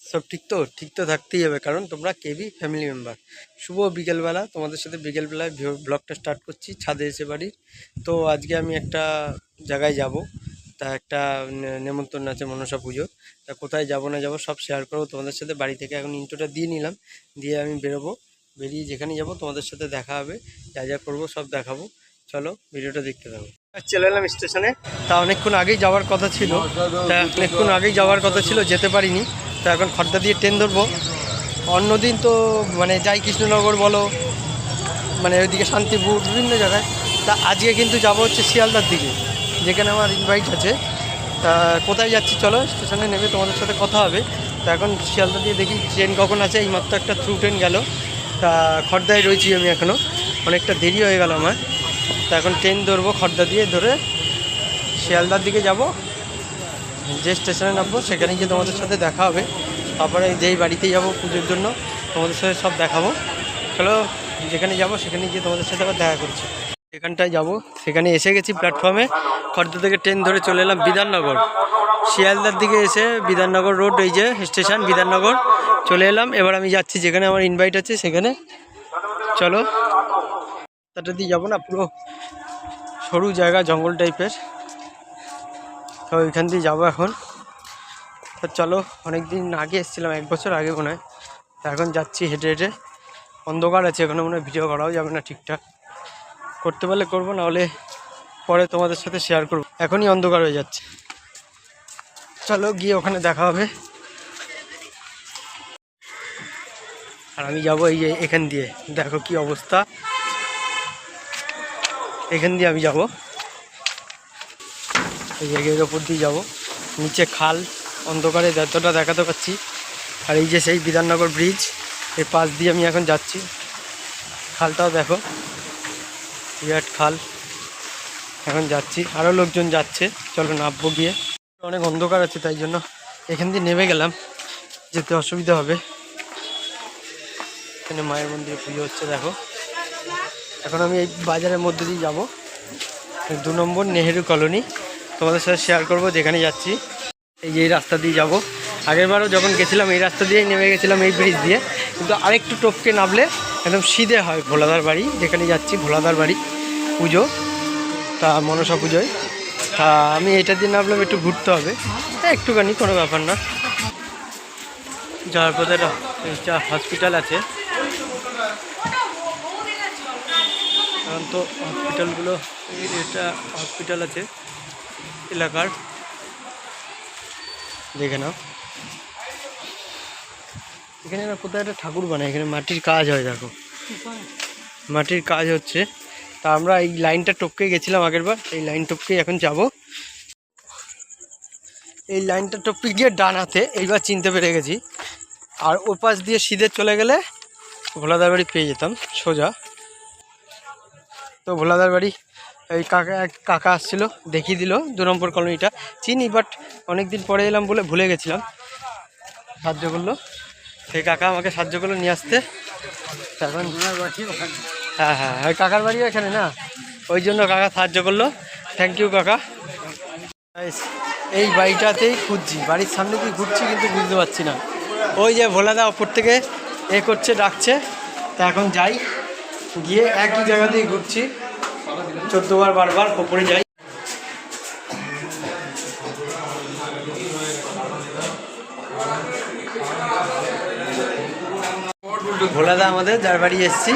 সব ঠিক তো? ঠিক তো থাকতেই হবে। কারণ তোমরা কেবি ফ্যামিলি মেম্বার শুভ বিকেলবেলা। তোমাদের সাথে বিকেলবেলায় ব্লগটা স্টার্ট করছি ছাদে এসে বাড়ির তো আজকে আমি একটা জায়গায় যাব। তা একটা নেমন্তন্ন আছে মনসা পুজো তা কোথায় যাব না যাব সব শেয়ার করব। তোমাদের সাথে বাড়ি থেকে এখন ইন্টোটা দিয়ে নিলাম। দিয়ে আমি বেরোবো। বেরিয়ে যেখানে যাব তোমাদের সাথে দেখা হবে। যা যা করব সব দেখাবো। চলো ভিডিওটা দেখতে থাকো। চলে এলাম স্টেশনে তা অনেকক্ষণ আগেই যাওয়ার কথা ছিল। তা অনেকক্ষণ আগেই যাওয়ার কথা ছিল। যেতে পারিনি। তা এখন খড়দা দিয়ে ট্রেন ধরবো। অন্যদিন তো মানে যাই কৃষ্ণনগর বলো মানে ওইদিকে শান্তিপুর, বিভিন্ন জায়গায়। তা আজকে কিন্তু যাব হচ্ছে শিয়ালদার দিকে, যেখানে আমার ইনভাইট আছে। তা কোথায় যাচ্ছি চলো, স্টেশনে নেমে তোমাদের সাথে কথা হবে। তা এখন শিয়ালদা দিয়ে দেখি ট্রেন কখন আছে এই মাত্র একটা থ্রু ট্রেন গেল। তা খড়দায় রয়েছি আমি এখনও অনেকটা দেরি হয়ে গেল আমার। তা এখন ট্রেন ধরবো খড়দা দিয়ে ধরে। শিয়ালদার দিকে যাব। যে স্টেশনে নামবো সেখানে গিয়ে তোমাদের সাথে দেখা হবে। তারপরে যেই বাড়িতে যাব পুজোর জন্য, তোমাদের সাথে সব দেখাবো। চলো, যেখানে যাব সেখানে গিয়ে তোমাদের সাথে আবার দেখা করছি। সেখানটায় যাব, সেখানে এসে গেছি প্ল্যাটফর্মে খড়দা থেকে ট্রেন ধরে চলে এলাম বিধাননগর। শিয়ালদার দিকে এসে বিধাননগর রোড এই যে স্টেশন বিধাননগর। চলে এলাম, এবার আমি যাচ্ছি যেখানে আমার ইনভাইট আছে, সেখানে। চলো তাটা দিয়ে যাব না, পুরো সরু জায়গা, জঙ্গল টাইপের তো ওইখান দিয়ে যাব এখন। তো চলো অনেক দিন আগে এসেছিলাম, এক বছর আগে মনে হয়। এখন যাচ্ছি হেঁটে হেঁটে। অন্ধকার আছে, এখানে মনে হয় ভিডিও করাও যাবে না ঠিকঠাক। করতে পারলে করব না হলে পরে তোমাদের সাথে শেয়ার করব। এখনই অন্ধকার হয়ে যাচ্ছে। চলো, গিয়ে ওখানে দেখা হবে। আর আমি যাব এই যে এখান দিয়ে। দেখো কি অবস্থা। এখান দিয়ে আমি যাব। এই জায়গার ওপর দিয়ে যাব। নিচে খাল, অন্ধকারে যতটা দেখাতে পাচ্ছি। আর এই যে সেই বিধাননগর ব্রিজ, এর পাশ দিয়ে আমি এখন যাচ্ছি। খালটাও দেখো, বিরাট খাল। এখন যাচ্ছি আরও লোকজন যাচ্ছে। চলো নামবো গিয়ে। অনেক অন্ধকার আছে, তাই জন্য এখান দিয়ে নেমে গেলাম। যেতে অসুবিধা হবে। এখানে মায়ের মন্দিরে পুজো হচ্ছে, দেখো। এখন আমি এই বাজারের মধ্যে দিয়ে যাব। দু নম্বর নেহেরু কলোনি। তোমাদের সাথে শেয়ার করব যেখানে যাচ্ছি। এই যে এই রাস্তা দিয়ে যাব। আগেরবারও যখন গেছিলাম, এই রাস্তা দিয়েই নেমে গেছিলাম এই ব্রিজ দিয়ে। কিন্তু আরেকটু টপকে নামলে একদম সিধে হয় ভোলাদার বাড়ি, যেখানে যাচ্ছি, ভোলাদার বাড়ি, পুজো, তা মনসা পুজোয়। তা আমি এটা দিয়ে নামলাম, একটু ঘুরতে হবে। একটুখানি, কোনো ব্যাপার না। যাওয়ার পথে একটা হসপিটাল আছে। এখন তো হসপিটালগুলো এটা হসপিটাল আছে। এলাকার। দেখে নাও। এখানে কোথায় একটা ঠাকুর বানায়, এখানে মাটির কাজ হয়, দেখো। মাটির কাজ হচ্ছে, তা আমরা এই লাইনটা টপকে গেছিলাম আগের বার, এই লাইন টপকে এখন যাব। এই লাইনটা টপকে গিয়ে ডান হাতে, এইবার চিনতে পেরে গেছি। আর ওর পাশ দিয়ে সিধে চলে গেলে ভোলাদার বাড়ি পেয়ে যেতাম, সোজা। তো ভোলাদার বাড়ি এই কাকা, এক কাকা আসছিল, দেখিয়ে দিল দু নম্বর কলোনিটা। চিনি বাট অনেক দিন পরে এলাম বলে ভুলে গেছিলাম। সাহায্য করল। সেই কাকা আমাকে সাহায্য করল নিয়ে আসতে। এখন হ্যাঁ হ্যাঁ ওই কাকার বাড়িও এখানে না? ওই জন্য কাকা সাহায্য করল। থ্যাংক ইউ কাকা। এই বাড়িটাতেই খুঁজছি। বাড়ির সামনে দিয়ে ঘুরছি কিন্তু বুঝতে পারছি না। ওই যে ভোলা ভোলাদা ওপর থেকে এ করছে, ডাকছে। তা এখন যাই। গিয়ে একই জায়গাতেই ঘুরছি। চোদ্দবার বারবার ওপরে যাই। ভোলাদা আমাদের, যার বাড়ি এসছি।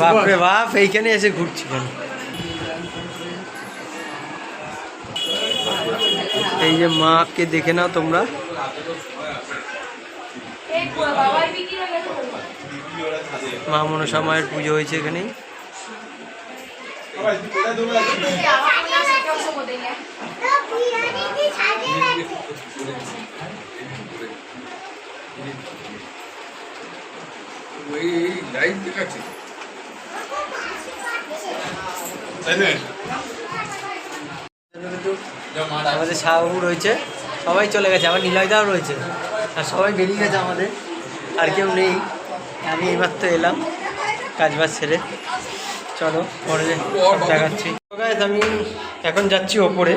বাপরে বাপ, এইখানে এসে ঘুরছি কেন? এই যে মাকে দেখে নাও তোমরা। মা মনসা মায়ের পুজো হয়েছে এখানেই। আমাদের শাহবাবু রয়েছে। সবাই চলে গেছে, আবার নিলয়দাও রয়েছে। আর সবাই বেরিয়ে গেছে আমাদের। আর কেউ নেই। আমি এইমাত্র এলাম কাজবাজ ছেড়ে চলো, পরে দেখাচ্ছি। আমি এখন যাচ্ছি ওপরে।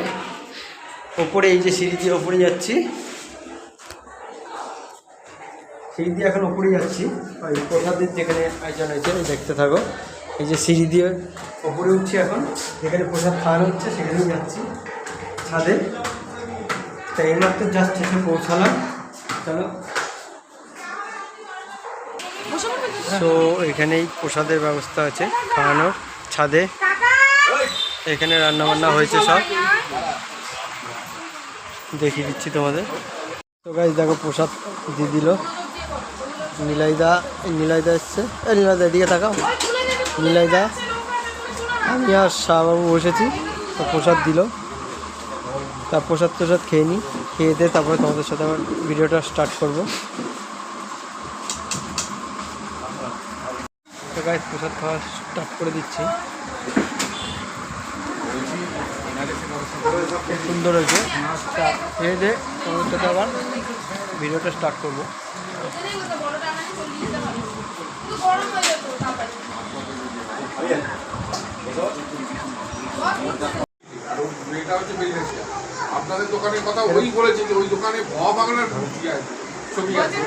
ওপরে এই যে সিঁড়ি দিয়ে ওপরে যাচ্ছি। সিঁড়ি দিয়ে এখন উপরে যাচ্ছি। ওই প্রসাদের যেখানে আয়োজন হয়েছে দেখতে থাকো। এই যে সিঁড়ি দিয়ে ওপরে উঠছি এখন। যেখানে প্রসাদ খাওয়ানো হচ্ছে, সেখানেই যাচ্ছি ছাদে। তা এইমাত্র জাস্ট এসে পৌঁছালাম। চলো। তো এখানেই প্রসাদের ব্যবস্থা আছে, খাওয়ানোর ছাদে। এখানে রান্না বান্না হয়েছে সব। দেখিয়ে দিচ্ছি তোমাদের। তো গাছ দেখো প্রসাদ দিয়ে দিল। নীলাইদা নীলাইদা এসছে। এই নীলাইদা, এদিকে তাকাও। নীলাইদা, আমি আর শাহবাবু বসেছি, তো প্রসাদ দিল। তা প্রসাদ প্রসাদ খেয়ে নিই খেয়ে দিয়ে তারপরে তোমাদের সাথে আবার ভিডিওটা স্টার্ট করব। গাছ প্রসাদ খাওয়া স্টার্ট করে দিচ্ছি। খুব সুন্দর হয়েছে। তা খেয়ে দিয়ে সাথে আবার ভিডিওটা স্টার্ট করব। আপনাদের দোকানের কথা ওই বলেছে যে ওই দোকানে আছে। ছবি আছে।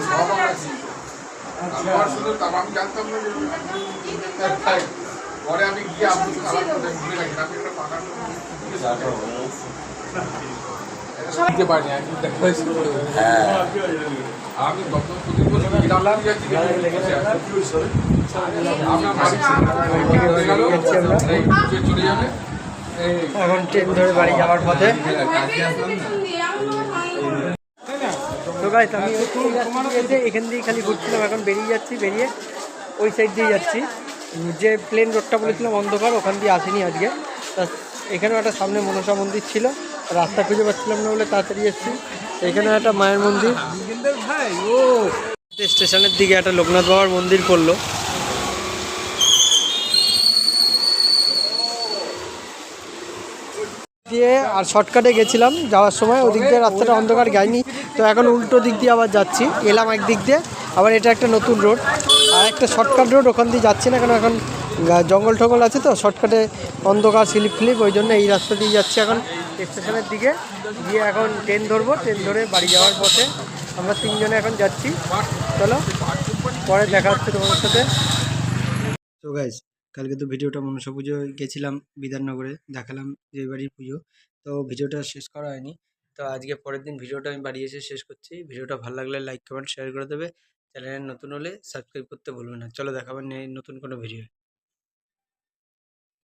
আমার শুধু আমি জানতাম না যে পরে আমি গিয়ে আপনি ঘুরে রাখি আমি একটা বাগান দিতে পারিনি আমি গত প্রতি বছর গ্রাম যাচ্ছি আপনার বাড়ি চলে যাবে। এখন ট্রেন ধরে বাড়ি যাওয়ার পথে। তো গাইস আমি এখান দিয়ে খালি ঘুরছিলাম এখন বেরিয়ে যাচ্ছি বেরিয়ে ওই সাইড দিয়ে যাচ্ছি। যে প্লেন রোডটা বলেছিলাম অন্ধকার ওখান দিয়ে আসিনি আজকে। তা এখানেও একটা সামনে মনসা মন্দির ছিল রাস্তা খুঁজে পাচ্ছিলাম না বলে তাড়াতাড়ি এসেছি। এখানে একটা মায়ের মন্দির। স্টেশনের দিকে একটা লোকনাথ বাবার মন্দির করল দিয়ে আর শর্টকাটে গেছিলাম, যাওয়ার সময় ওদিক দিয়ে রাস্তাটা অন্ধকার যায়নি তো এখন উল্টো দিক দিয়ে আবার যাচ্ছি, এলাম একদিক দিয়ে। আবার এটা একটা নতুন রোড। আর একটা শর্টকাট রোড, ওখান দিয়ে যাচ্ছি না কারণ এখন জঙ্গল টঙ্গল আছে তো, শর্টকাটে অন্ধকার, স্লিপ ফ্লিপ, ওই জন্য এই রাস্তা দিয়ে যাচ্ছি এখন। স্টেশনের দিকে গিয়ে এখন ট্রেন ধরবো, ট্রেন ধরে বাড়ি যাওয়ার পথে আমরা তিনজনে এখন যাচ্ছি। চলো, পরে দেখা হচ্ছে তোমাদের সাথে। কালকে তো ভিডিওটা মনসা পুজো গেছিলাম বিধাননগরে, দেখালাম যে বাড়ির পুজো। তো ভিডিওটা শেষ করা হয়নি। তো আজকে পরের দিন ভিডিওটা আমি বাড়ি এসে শেষ করছি। ভিডিওটা ভালো লাগলে লাইক কমেন্ট শেয়ার করে দেবে। চ্যানেলে নতুন হলে সাবস্ক্রাইব করতে ভুলবে না। চলো দেখাবেন নতুন কোনো ভিডিও